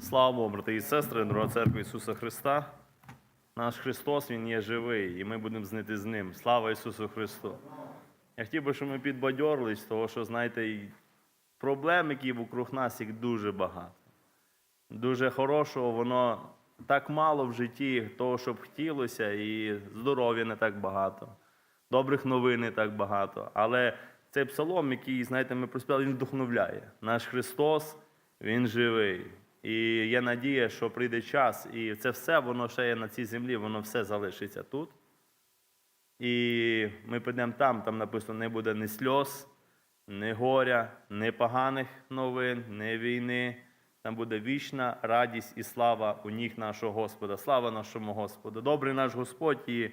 Слава Богу, брати і сестри, дорога церква Ісуса Христа. Наш Христос, Він є живий, і ми будемо знити з Ним. Слава Ісусу Христу! Я хотів би, щоб ми підбадьорились, того, що, знаєте, проблем, які вокруг нас, їх дуже багато. Дуже хорошого, воно так мало в житті, того, що б хотілося, і здоров'я не так багато, добрих новин не так багато. Але цей псалом, який, знаєте, ми проспівали, він вдохновляє. Наш Христос, Він живий. І є надія, що прийде час, і це все, воно ще є на цій землі, воно все залишиться тут. І ми підемо там, там написано, не буде ні сльоз, ні горя, ні поганих новин, ні війни. Там буде вічна радість і слава у ніг нашого Господа. Слава нашому Господу. Добрий наш Господь і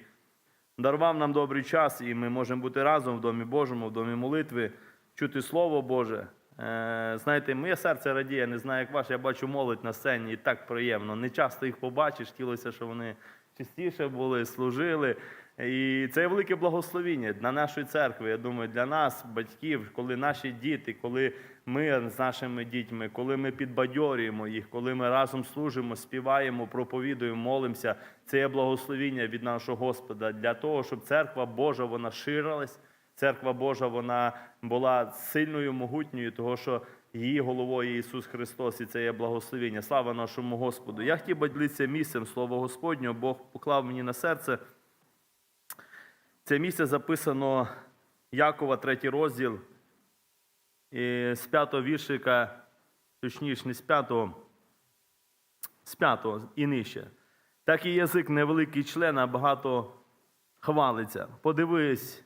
дарував нам добрий час, і ми можемо бути разом в Домі Божому, в домі молитви, чути Слово Боже. Е, знаєте, моє серце радіє, не знаю, як ваше, я бачу молодь на сцені, і так приємно. Не часто їх побачиш, хотілося, щоб вони частіше були, служили. І це є велике благословіння для нашої церкви. Я думаю, для нас, батьків, коли наші діти, коли ми з нашими дітьми, коли ми підбадьорюємо їх, коли ми разом служимо, співаємо, проповідуємо, молимося, це є благословіння від нашого Господа для того, щоб церква Божа вона ширилась. Церква Божа вона була сильною, могутньою, того що її головою Ісус Христос, і це є благословення. Слава нашому Господу. Я хотів би ділитися місцем Слово Господнього, Бог поклав мені на серце. Це місце записано Якова, третій розділ, і з п'ятого віршика, точніше, не з п'ятого, з п'ятого і нижче. Так і язик невеликий член, а багато хвалиться. Подивись,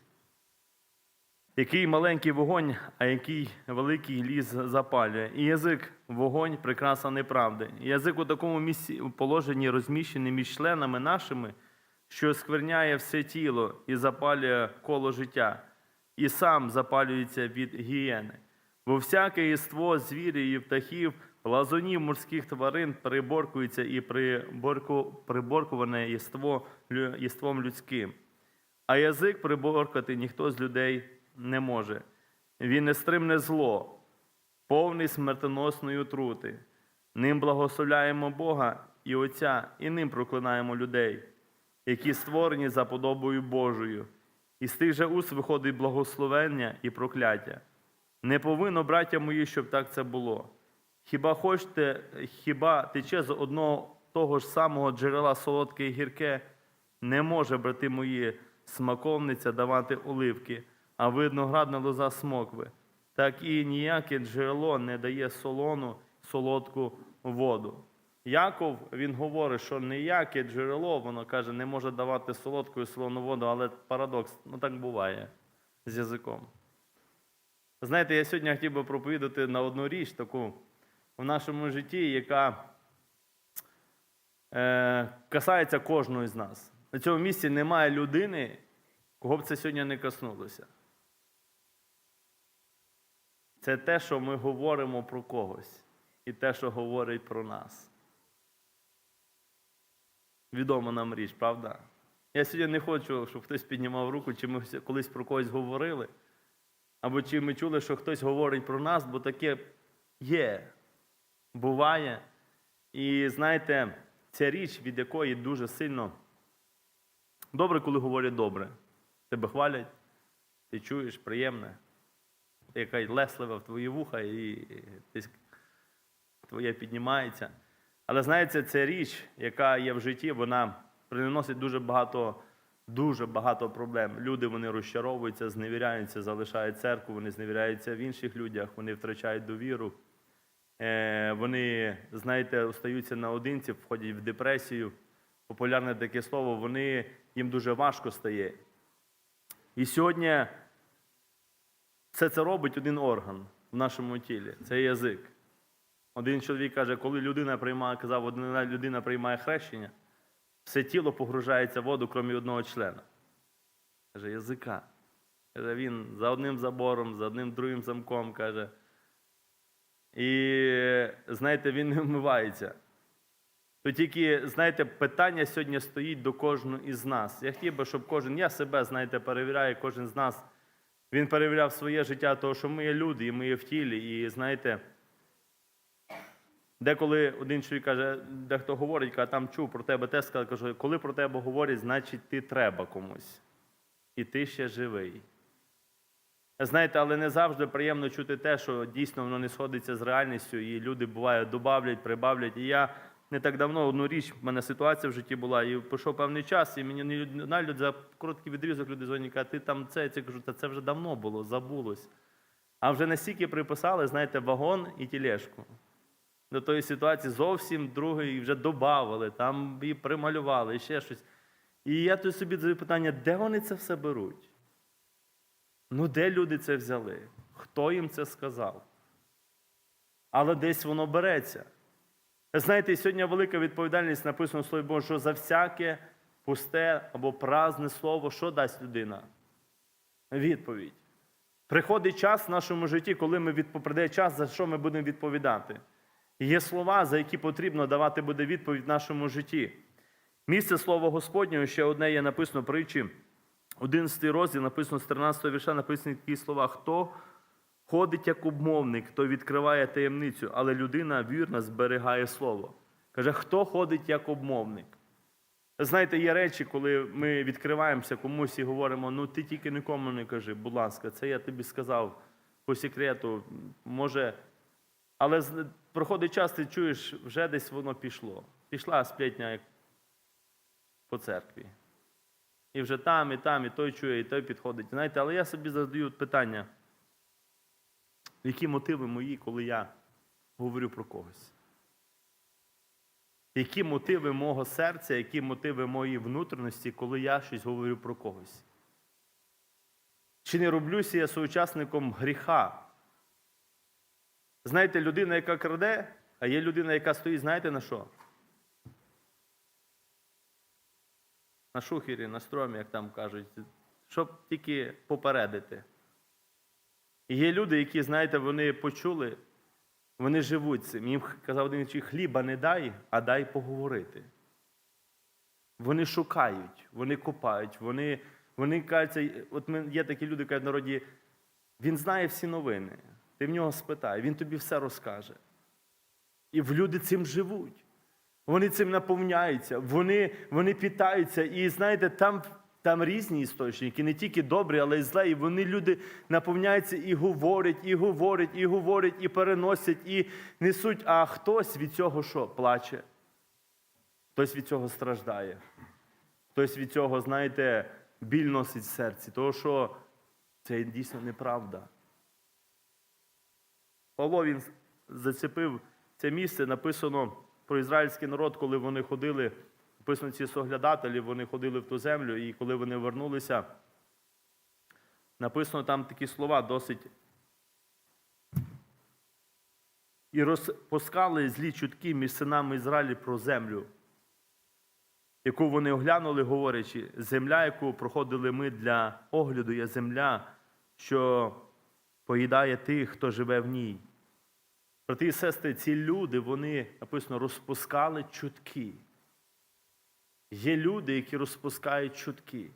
який маленький вогонь, а який великий ліс запалює. І язик вогонь, прикраса неправди. Язик у такому місці положенні розміщений між членами нашими, що скверняє все тіло і запалює коло життя, і сам запалюється від гієни. Бо всяке єство звірів і птахів, лазунів морських тварин приборкується і приборку, приборкуване єство, лю- єством людським. А язик приборкати ніхто з людей не може. Він нестримне зло, повний смертоносної отрути. Ним благословляємо Бога і Отця, і ним проклинаємо людей, які створені за подобою Божою. І з тих же уст виходить благословення і прокляття. Не повинно, браття мої, щоб так це було. Хіба хочете, хіба тече з одного того ж самого джерела солодке і гірке, не може, брати мої, смаковниця давати оливки, а виноградна лоза смокви. Так і ніяке джерело не дає солону, солодку воду. Яков він говорить, що ніяке джерело, воно каже, не може давати солодку і солону воду, але парадокс, ну так буває з язиком. Знаєте, я сьогодні хотів би проповідати на одну річ таку в нашому житті, яка е, касається кожного з нас. На цьому місці немає людини, кого б це сьогодні не коснулося. Це те, що ми говоримо про когось, і те, що говорить про нас. Відома нам річ, правда? Я сьогодні не хочу, щоб хтось піднімав руку, чи ми колись про когось говорили, або чи ми чули, що хтось говорить про нас, бо таке є, буває. І знаєте, ця річ, від якої дуже сильно добре, коли говорять добре. Тебе хвалять, ти чуєш, приємне, яка леслива в твої вуха, і твоє піднімається. Але знаєте, ця річ, яка є в житті, вона приносить дуже багато, дуже багато проблем. Люди вони розчаровуються, зневіряються, залишають церкву, вони зневіряються в інших людях, вони втрачають довіру. Е, Вони, знаєте, остаються наодинці, входять в депресію. Популярне таке слово, вони, їм дуже важко стає. І сьогодні все це робить один орган в нашому тілі це язик. Один чоловік каже, коли людина приймає, казав, одна людина приймає хрещення, все тіло погружається в воду, крім одного члена. Каже, язика. Каже, він за одним забором, за одним другим замком, каже. І знаєте, він не вмивається. То тільки, знаєте, питання сьогодні стоїть до кожного із нас. Я хотів би, щоб кожен, я себе, знаєте, перевіряю, кожен з нас, він перевіряв своє життя, того, що ми є люди, і ми є в тілі. І знаєте, Деколи один чоловік каже, дехто говорить, каже, там чув про тебе те сказав, каже, коли про тебе говорять, значить ти треба комусь. І ти ще живий. Знаєте, але не завжди приємно чути те, що дійсно воно не сходиться з реальністю, і люди буває добавлять, прибавлять. І я не так давно одну річ, в мене ситуація в житті була, і пішов певний час, і мені одна за короткий відрізок люди дзвонять, кажуть, ти там це, це кажу, та це вже давно було, забулось. А вже настільки приписали, знаєте, вагон і тілешку. До тої ситуації зовсім другий вже додавали, там і прималювали, і ще щось. І я тут собі задаю питання, де вони це все беруть? Ну, де люди це взяли? Хто їм це сказав? Але десь воно береться. Знаєте, сьогодні велика відповідальність написано в Слові Божому, що за всяке пусте або празне слово, що дасть людина? Відповідь. Приходить час в нашому житті, коли ми прийде час, за що ми будемо відповідати. Є слова, за які потрібно давати буде відповідь в нашому житті. Місце Слова Господнього ще одне є написано притчі. 11 розділ написано з 13 вірша, написані такі слова: Хто ходить як обмовник, хто відкриває таємницю, але людина вірна зберігає слово. Каже, хто ходить як обмовник? Знаєте, є речі, коли ми відкриваємося комусь і говоримо, ну ти тільки нікому не кажи, будь ласка, це я тобі сказав по секрету, може. Але проходить час, ти чуєш, вже десь воно пішло. Пішла сплетня по церкві. І вже там, і там, і той чує, і той підходить. Знаєте, але я собі задаю питання, які мотиви мої, коли я говорю про когось? Які мотиви мого серця, які мотиви моєї внутрішності, коли я щось говорю про когось? Чи не роблюся я соучасником гріха? Знаєте, людина, яка краде, а є людина, яка стоїть, знаєте на що? На шухері, на стромі, як там кажуть, щоб тільки попередити. І є люди, які, знаєте, вони почули, вони живуть цим. Їм казав один чи хліба не дай, а дай поговорити. Вони шукають, вони копають, вони, вони кажуть, от є такі люди, кажуть народі, він знає всі новини. Ти в нього спитай, він тобі все розкаже. І люди цим живуть. Вони цим наповняються, вони, вони питаються. І знаєте, там, там різні істочники, не тільки добрі, але й зле. І вони люди наповняються і говорять, і говорять, і говорять, і переносять, і несуть. А хтось від цього що? Плаче. Хтось від цього страждає. Хтось від цього, знаєте, біль носить в серці. Тому що це дійсно неправда. Павло він зацепив це місце, написано про ізраїльський народ, коли вони ходили, написано ці соглядателі, вони ходили в ту землю, і коли вони вернулися, написано там такі слова досить. І розпускали злі чутки між синами Ізраїлі про землю, яку вони оглянули, говорячи, земля, яку проходили ми для огляду, є земля, що поїдає тих, хто живе в ній. Брати і сестри, ці люди, вони написано, розпускали чутки. Є люди, які розпускають чутки.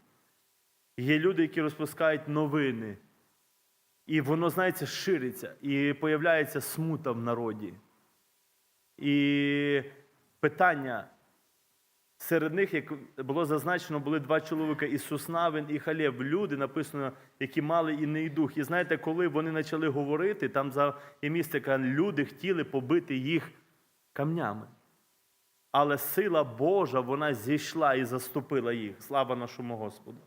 Є люди, які розпускають новини. І воно, знаєте, шириться, і появляється смута в народі. І питання серед них, як було зазначено, були два чоловіка Ісус Навин і Халєв. Люди, написано, які мали інний дух. І знаєте, коли вони почали говорити, там за є місце, люди хотіли побити їх камнями. Але сила Божа, вона зійшла і заступила їх. Слава нашому Господу.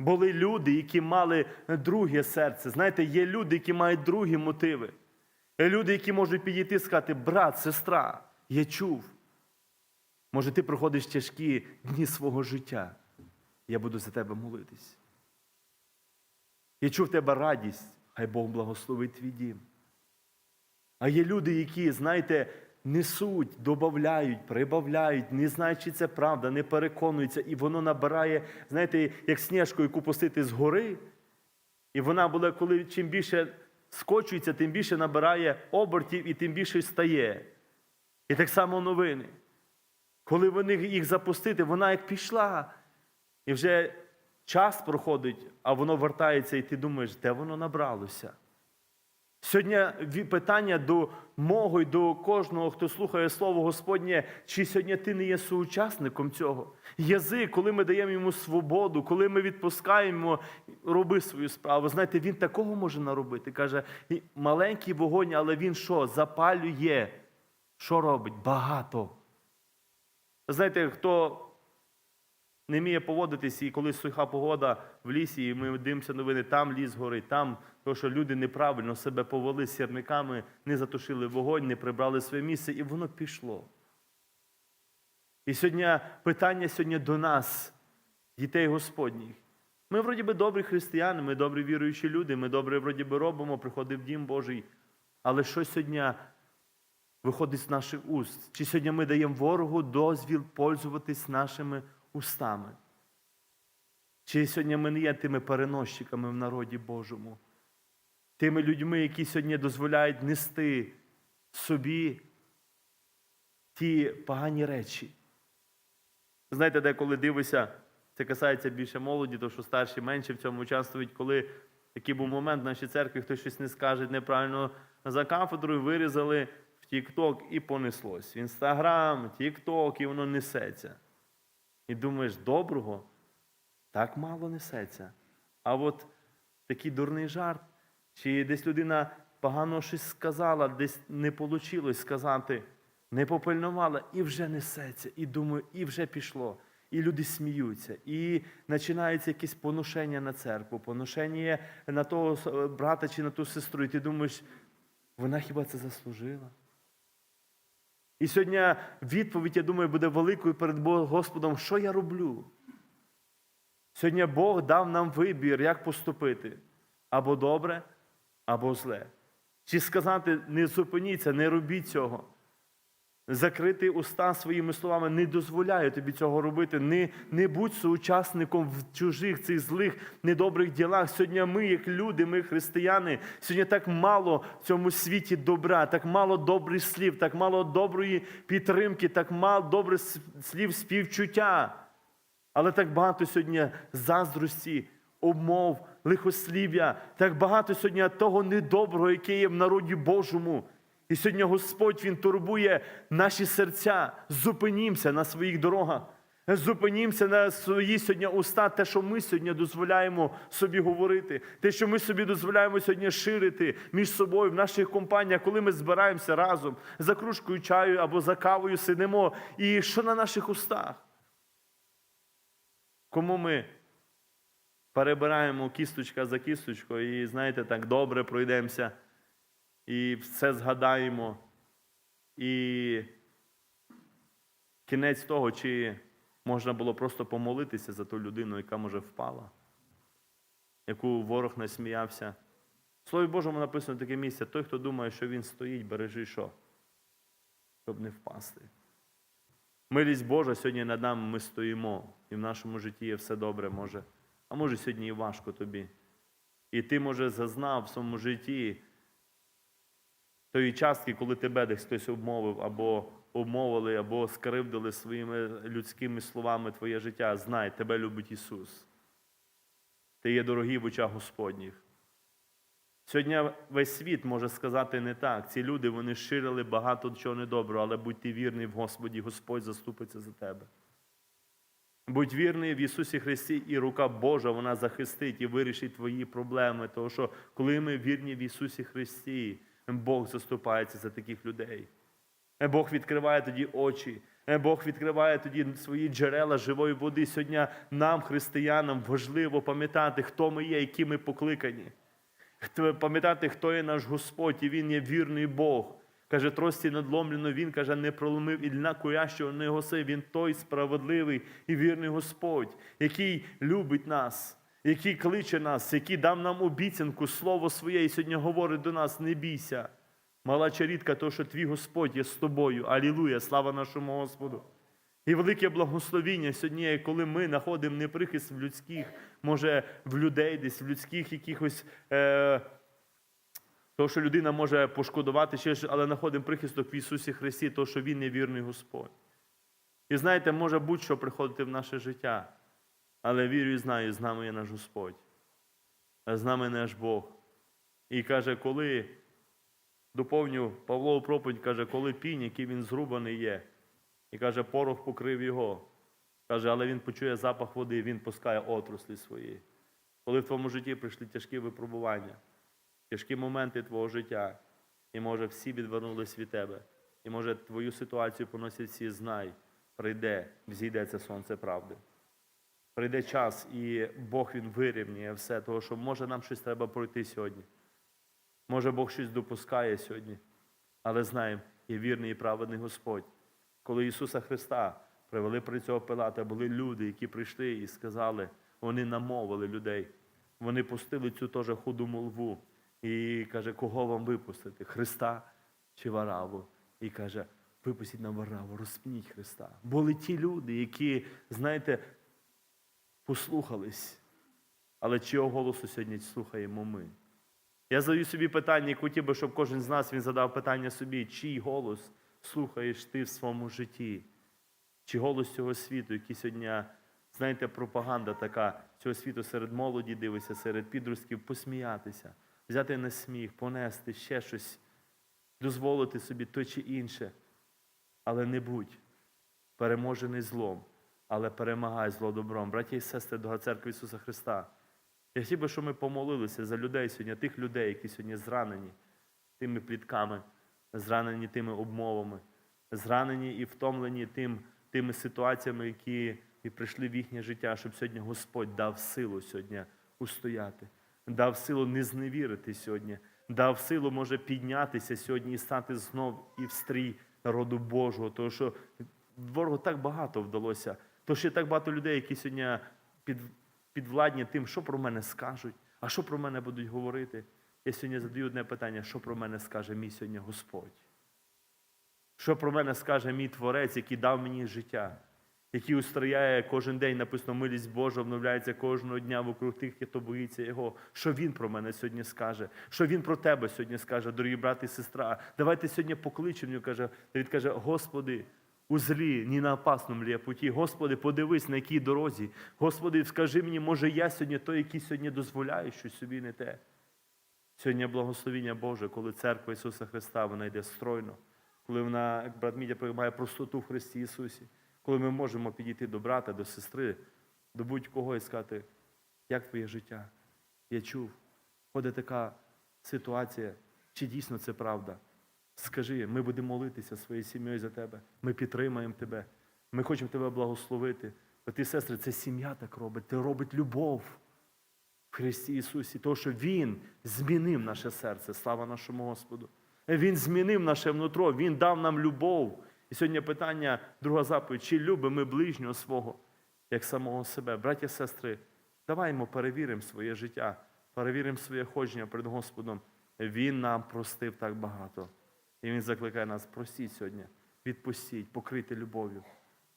Були люди, які мали друге серце. Знаєте, є люди, які мають другі мотиви. Є люди, які можуть підійти і сказати, брат, сестра, я чув. Може, ти проходиш тяжкі дні свого життя. Я буду за тебе молитись. Я чув в тебе радість, хай Бог благословить твій дім. А є люди, які, знаєте, несуть, додають, прибавляють, не знають, чи це правда, не переконуються, і воно набирає, знаєте, як сніжку, яку пустити з гори. І вона буде, коли чим більше скочується, тим більше набирає обертів і тим більше стає. І так само новини. Коли вони їх запустити, вона як пішла. І вже час проходить, а воно вертається, і ти думаєш, де воно набралося? Сьогодні питання до мого і до кожного, хто слухає слово Господнє, чи сьогодні ти не є соучасником цього? Язик, коли ми даємо йому свободу, коли ми відпускаємо, роби свою справу. Знаєте, він такого може наробити. Каже, маленький вогонь, але він що? Запалює. Що робить? Багато. Знаєте, хто не вміє поводитись, і коли суха погода в лісі, і ми дивимося новини, там ліс горить, там то, що люди неправильно себе повели сірниками, не затушили вогонь, не прибрали своє місце, і воно пішло. І сьогодні питання сьогодні до нас, дітей Господніх. Ми вроді би добрі християни, ми добрі віруючі люди, ми добре вроді би робимо, приходить в Дім Божий. Але що сьогодні виходить з наших уст? Чи сьогодні ми даємо ворогу дозвіл пользуватись нашими устами? Чи сьогодні ми не є тими переносчиками в народі Божому? Тими людьми, які сьогодні дозволяють нести собі ті погані речі. Знаєте, деколи дивишся, це касається більше молоді, то що старші менше в цьому участвують, коли такий був момент в нашій церкві, хтось щось не скаже неправильно за кафедрою, вирізали в Тік-Ток і понеслось. В Інстаграм, Тік-Ток, і воно несеться. І думаєш, доброго так мало несеться. А от такий дурний жарт, чи десь людина погано щось сказала, десь не вийшло сказати, не попильнувала, і вже несеться. І думаю, і вже пішло. І люди сміються, і починається якесь поношення на церкву, поношення на того брата чи на ту сестру. І ти думаєш, вона хіба це заслужила? І сьогодні відповідь, я думаю, буде великою перед Господом, що я роблю? Сьогодні Бог дав нам вибір, як поступити або добре, або зле. Чи сказати, не зупиніться, не робіть цього. Закрити уста своїми словами не дозволяє тобі цього робити. Не, не будь соучасником в чужих цих злих, недобрих ділах. Сьогодні ми, як люди, ми християни, сьогодні так мало в цьому світі добра, так мало добрих слів, так мало доброї підтримки, так мало добрих слів співчуття. Але так багато сьогодні заздрості, обмов, лихослів'я, так багато сьогодні того недоброго, яке є в народі Божому. І сьогодні Господь Він турбує наші серця. Зупинімося на своїх дорогах. Зупинімося на свої сьогодні уста, те, що ми сьогодні дозволяємо собі говорити, те, що ми собі дозволяємо сьогодні ширити між собою в наших компаніях, коли ми збираємося разом за кружкою чаю або за кавою сидимо. І що на наших устах? Кому ми перебираємо кісточка за кісточкою і, знаєте, так добре пройдемося, і все згадаємо. І кінець того, чи можна було просто помолитися за ту людину, яка може впала, яку ворог насміявся. В Слові Божому написано таке місце: той, хто думає, що він стоїть, бережи що? Щоб не впасти. Милість Божа сьогодні над нами ми стоїмо, і в нашому житті є все добре може. А може сьогодні і важко тобі. І ти, може, зазнав в своєму житті тої частки, коли тебе десь хтось обмовив, або обмовили, або скривдили своїми людськими словами твоє життя. Знай, тебе любить Ісус. Ти є дорогий в очах Господніх. Сьогодні весь світ може сказати не так. Ці люди вони ширили багато чого недоброго, але будь ти вірний в Господі, Господь заступиться за тебе. Будь вірний в Ісусі Христі, і рука Божа вона захистить і вирішить твої проблеми. Тому що коли ми вірні в Ісусі Христі, Бог заступається за таких людей. Бог відкриває тоді очі. Бог відкриває тоді свої джерела живої води. Сьогодні нам, християнам, важливо пам'ятати, хто ми є, які ми покликані. Пам'ятати, хто є наш Господь, і Він є вірний Бог. Каже, трості надломлено, Він каже, не проломив і льна курящого не госи. Він той справедливий і вірний Господь, який любить нас, який кличе нас, який дав нам обіцянку, слово своє, і сьогодні говорить до нас: не бійся. Мала чарітка, то, що твій Господь є з тобою. Алілуя, слава нашому Господу. І велике благословіння сьогодні, коли ми знаходимо неприхист в людських, може, в людей десь, в людських якихось. Е, то, що людина може пошкодувати, ще, але знаходимо прихисток в Ісусі Христі, то, що Він є вірний Господь. І знаєте, може будь-що приходити в наше життя, але вірю і знаю, з нами є наш Господь, а з нами наш Бог. І каже, коли доповню Павлову проповідь, каже, коли пінь, який він зрубаний є, і каже, порох покрив його. Каже, але він почує запах води, він пускає отруслі свої. Коли в твоєму житті прийшли тяжкі випробування, тяжкі моменти твого життя, і може всі відвернулись від тебе, і може твою ситуацію поносять всі, знай, прийде, взійдеться сонце правди. Прийде час, і Бог він вирівнює все, того, що може нам щось треба пройти сьогодні. Може, Бог щось допускає сьогодні, але знаємо, є вірний і праведний Господь. Коли Ісуса Христа привели при цього Пилата, були люди, які прийшли і сказали, вони намовили людей. Вони пустили цю теж худу молву. І каже, кого вам випустити? Христа чи Вараву? І каже, випустіть нам Вараву, розпніть Христа. Були ті люди, які, знаєте, послухались. Але чого голосу сьогодні слухаємо ми? Я задаю собі питання, і хотів би, щоб кожен з нас він задав питання собі, чий голос слухаєш ти в своєму житті? Чи голос цього світу, який сьогодні, знаєте, пропаганда така цього світу серед молоді дивиться, серед підростків, посміятися, взяти на сміх, понести ще щось, дозволити собі то чи інше. Але не будь переможений злом, але перемагай зло добром. Браті і сестри, дорога церкви Ісуса Христа. Я хотів би, щоб ми помолилися за людей сьогодні, тих людей, які сьогодні зранені тими плітками, зранені тими обмовами, зранені і втомлені тим, тими ситуаціями, які і прийшли в їхнє життя, щоб сьогодні Господь дав силу сьогодні устояти, дав силу не зневірити сьогодні, дав силу може піднятися сьогодні і стати знов і в стрій народу Божого. Тому що ворогу так багато вдалося. То ще так багато людей, які сьогодні під, підвладні тим, що про мене скажуть, а що про мене будуть говорити. Я сьогодні задаю одне питання, що про мене скаже мій сьогодні Господь? Що про мене скаже мій Творець, який дав мені життя, який устрояє кожен день, написано, милість Божа обновляється кожного дня вокруг тих, хто боїться Його. Що Він про мене сьогодні скаже? Що Він про тебе сьогодні скаже, дорогі брати і сестра? Давайте сьогодні покличемо, каже, Давид каже, Господи, узрі, ні на опасному я путі. Господи, подивись, на якій дорозі. Господи, скажи мені, може, я сьогодні той, який сьогодні дозволяє щось собі не те. Сьогодні благословіння Боже, коли церква Ісуса Христа вона йде стройно, коли вона, як брат Мітя приймає простоту в Христі Ісусі, коли ми можемо підійти до брата, до сестри, до будь-кого і сказати, як твоє життя? Я чув, ходить така ситуація, чи дійсно це правда? Скажи, ми будемо молитися своєю сім'єю за тебе. Ми підтримаємо тебе. Ми хочемо тебе благословити. Брати і сестри, це сім'я так робить, це робить любов в Христі Ісусі, тому що Він змінив наше серце, слава нашому Господу. Він змінив наше внутро, Він дав нам любов. І сьогодні питання, друга заповідь, чи любимо ми ближнього свого, як самого себе. Браті і сестри, даваймо перевіримо своє життя, перевіримо своє ходження перед Господом. Він нам простив так багато. І Він закликає нас, простіть сьогодні, відпустіть, покрити любов'ю,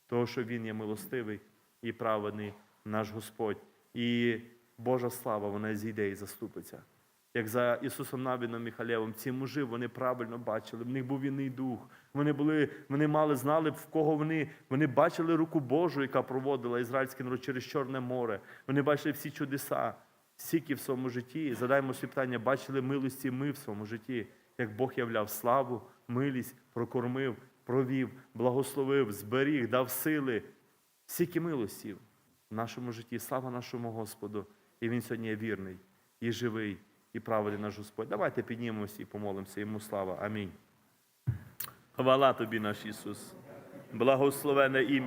того, що Він є милостивий і праведний наш Господь. І Божа слава, вона зійде і заступиться. Як за Ісусом Навіном Міхалєвом, ці мужи вони правильно бачили, в них був вінний дух. Вони були, вони мали, знали, в кого вони. Вони бачили руку Божу, яка проводила ізраїльський народ через Чорне море. Вони бачили всі чудеса, стільки в своєму житті. Задаємо собі питання, бачили милості ми в своєму житті, як Бог являв славу, милість, прокормив, провів, благословив, зберіг, дав сили. Стільки милостів в нашому житті. Слава нашому Господу. І Він сьогодні є вірний, і живий, і праведний наш Господь. Давайте піднімемося і помолимося. Йому слава. Амінь. Хвала тобі, наш Ісус. Благословене ім'я.